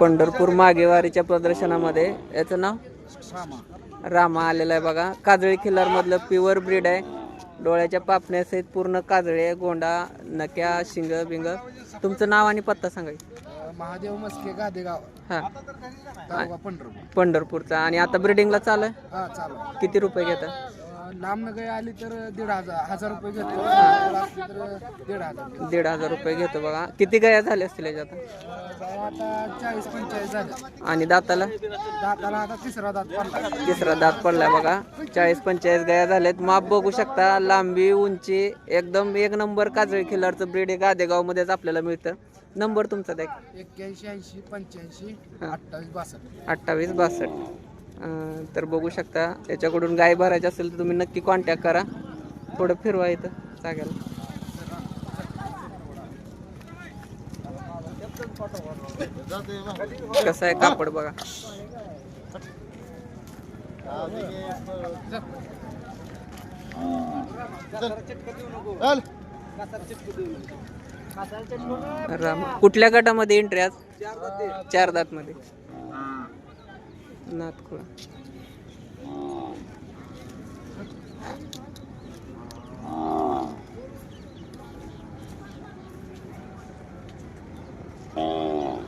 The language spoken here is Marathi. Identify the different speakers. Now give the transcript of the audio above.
Speaker 1: पंढरपूर मागेवारीच्या प्रदर्शनामध्ये याचं नाव? रामा आलेला आहे बघा. काजळी खिल्लार मधलं प्युअर ब्रीड आहे. डोळ्याच्या पापण्यासहित पूर्ण काजळी गोंडा नक्या शिंग बिंग. तुमचं नाव आणि पत्ता सांगा.
Speaker 2: महादेव मस्के गादेगाव
Speaker 1: हा. पंढरपूरचा. आणि आता ब्रिडिंगला चालू आहे?
Speaker 2: हा चालू
Speaker 1: किती रुपये घेता?
Speaker 2: अं, लांब नगर आली तर दीड हजार हजार रुपये घेतो. दीड हजार
Speaker 1: दीड हजार रुपये घेतो बघा. किती गाया झाल्या असतील याच्यात?
Speaker 2: आता चाळीस पंचेचाळीस झाले
Speaker 1: आणि दाताला?
Speaker 2: दाताला आता तिसरा दात पडला
Speaker 1: तिसरा दात पडलाय बघा. चाळीस पंचेचाळीस गाया झाल्यात. माप बघू शकता लांबी उंची एकदम एक नंबर काजळी खिल्लारचं ब्रीड एक गादेगाव मध्येच आपल्याला मिळतं. नंबर तुमचा द्या
Speaker 2: एक्क्याऐंशी ऐंशी पंच्याऐंशी अठ्ठावीस बासष्ट.
Speaker 1: अठ्ठावीस बासष्ट अं, तर बघू शकता त्याच्याकडून गाय भरायची असेल तर तुम्ही नक्की कॉन्टॅक्ट करा. थोडं फिरवा इथं जाग्याला कसं आहे कापड बघा. राम कुठल्या गटामध्ये एंट्री आज? चार दात मध्ये नातकुळा.